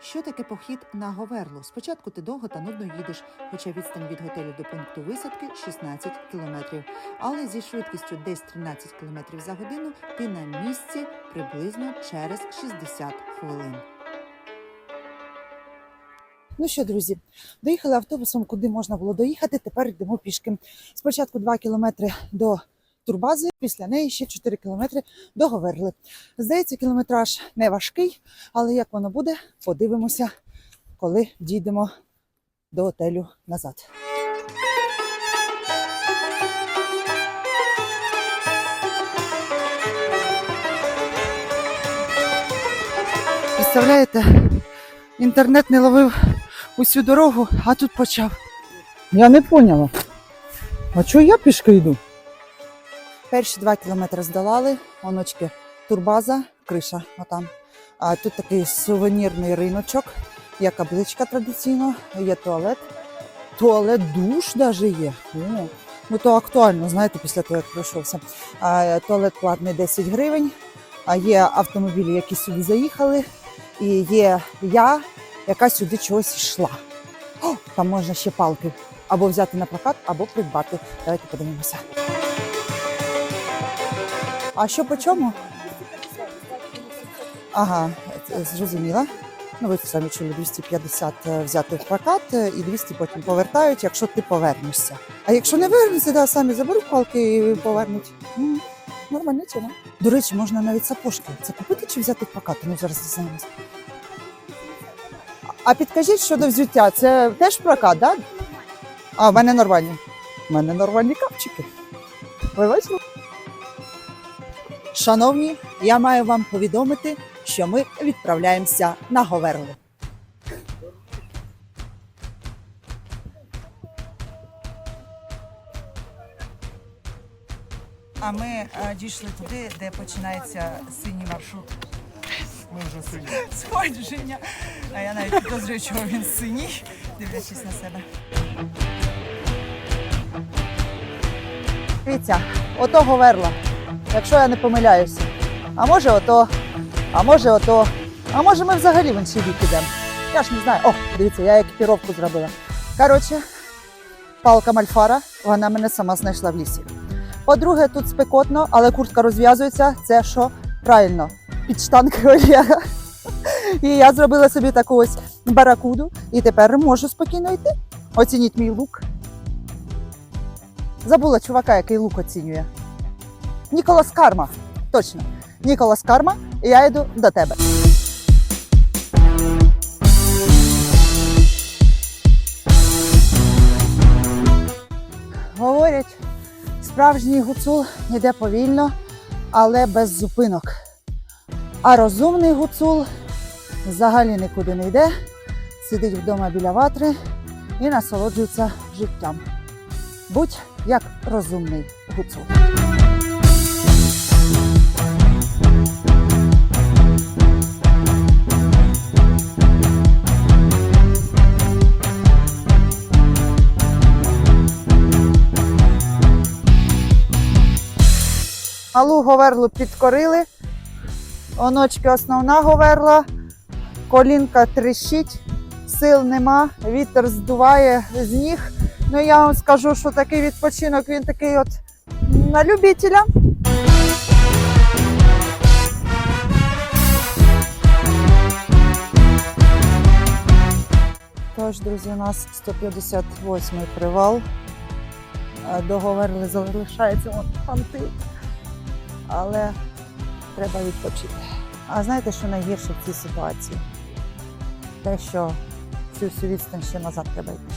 Що таке похід на Говерлу? Спочатку ти довго та нудно їдеш, хоча відстань від готелю до пункту висадки 16 кілометрів. Але зі швидкістю десь 13 кілометрів за годину ти на місці приблизно через 60 хвилин. Ну що, друзі, доїхали автобусом, куди можна було доїхати. Тепер йдемо пішки. Спочатку 2 кілометри до турбази, після неї ще 4 кілометри до Говерли. Здається, кілометраж не важкий, але як воно буде, подивимося, коли дійдемо до готелю назад. Представляєте, інтернет не ловив усю дорогу, а тут почав. Я не поняла. А чого я пішки йду? Перші два кілометри здолали, оночки, турбаза, криша отам. А тут такий сувенірний риночок, є кабличка традиційно, є туалет. Туалет душ даже є. Ну то актуально, знаєте, після того, як пройшовся. А, туалет платний 10 гривень, а є автомобілі, які сюди заїхали, і є я, яка сюди чогось йшла. О, там можна ще палки або взяти на прокат, або придбати. Давайте подивимося. А що по чому? Ага, е, зрозуміла. Ну, ви самі чули 250 взяти в прокат е, і 200 потім повертають, якщо ти повернешся. А якщо не вернешся, да, самі заберуть палки і повернуть. М, Нормально ціна. До речі, можна навіть сапожки. Це купити чи взяти в прокат? Ну зараз дізнаємося. А підкажіть щодо взуття, це теж прокат, так? Да? А, в мене нормальні. У мене нормальні капчики. Ви бачили? Шановні, я маю вам повідомити, що ми відправляємося на Говерлу. А ми е, дійшли туди, де починається синій маршрут. Ми вже сині. Сходження. А я навіть підозрюю, чого він синій, дивлячись на себе. Дивіться, ото Говерла, якщо я не помиляюся. А може ото, а може ото, а може ми взагалі в інший бік ідемо. Я ж не знаю. О, дивіться, я екіпіровку зробила. Коротше, палка Мальфара, вона мене сама знайшла в лісі. По-друге, тут спекотно, але куртка розв'язується. Це що? Правильно, під штанки Олега. І я зробила собі таку ось баракуду, і тепер можу спокійно йти. Оцініть мій лук. Забула чувака, який лук оцінює. Ніколас Карма. Точно. Ніколас Карма, і я йду до тебе. Говорять, справжній гуцул йде повільно, але без зупинок. А розумний гуцул взагалі нікуди не йде, сидить вдома біля ватри і насолоджується життям. Будь як розумний гуцул. Малу говерлу підкорили. Оночки основна говерла, колінка тріщить, сил нема, вітер здуває з ніг. Ну я вам скажу, що такий відпочинок він такий от на любителя. Тож, друзі, у нас 158-й привал. А До Говерли залишається вон панти. Але треба відпочити. А знаєте, що найгірше в цій ситуації? Те, що всю всю відстань ще назад треба йти.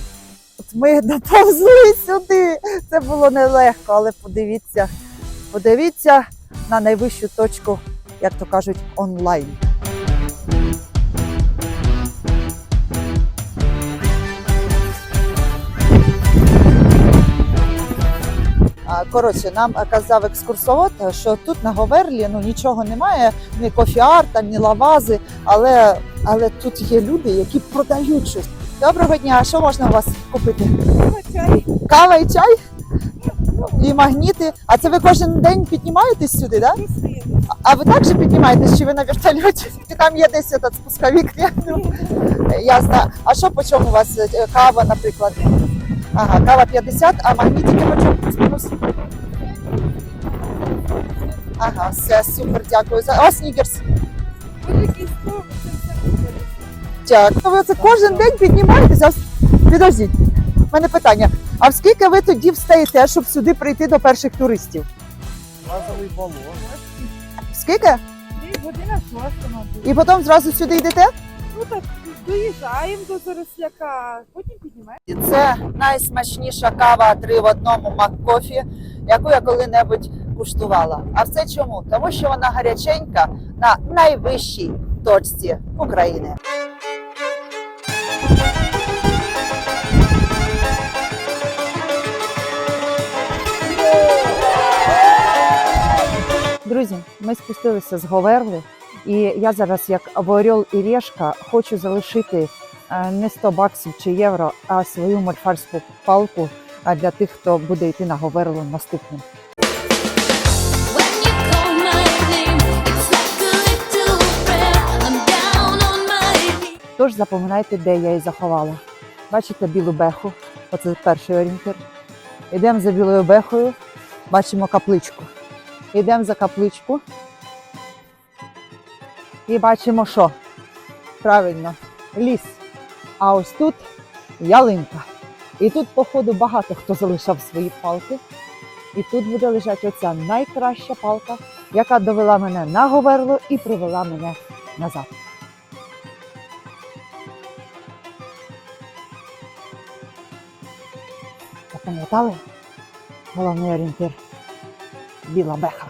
От ми доповзли сюди. Це було нелегко, але подивіться, подивіться на найвищу точку, як то кажуть, онлайн. Коротше, нам казав екскурсовод, що тут на Говерлі ну нічого немає, ні кофіарта, ні лавази, але, але тут є люди, які продають щось. Доброго дня, що можна у вас купити? Чай. Кава і чай? І магніти. А це ви кожен день піднімаєтесь сюди, так? Да? А ви також піднімаєтесь, чи ви на вертольоті? Чи там є десь этот спусковик? Я, знаю. А що по чому у вас е, кава, наприклад? Ага, кава 50, а магнітики плюс-мінус? Ага, все, супер, дякую. За... О, снігерс. Дякую. Ви це кожен день піднімаєтеся? Підождіть, в мене питання. А в скільки ви тоді встаєте, щоб сюди прийти до перших туристів? Газовий балон. Скільки? Десь година шоста, мабуть. І потім зразу сюди йдете? Ну так доїжджаємо до Заросляка, потім піднімаємо. Це найсмачніша кава три в одному Маккофі, яку я коли-небудь куштувала. А все чому? Тому що вона гаряченька на найвищій точці України. Друзі, ми спустилися з Говерли, і я зараз, як в Орел і Решка, хочу залишити е, не 100 баксів чи євро, а свою мольфарську палку для тих, хто буде йти на Говерлу наступним. Тож запам'ятайте, де я її заховала. Бачите білу беху, оце перший орієнтир. Йдемо за білою бехою, бачимо капличку. Йдемо за капличку. І бачимо, що? Правильно, ліс. А ось тут ялинка. І тут, походу, багато хто залишав свої палки. І тут буде лежати оця найкраща палка, яка довела мене на Говерло і привела мене назад. Запам'ятали? Головний орієнтир. Біла беха.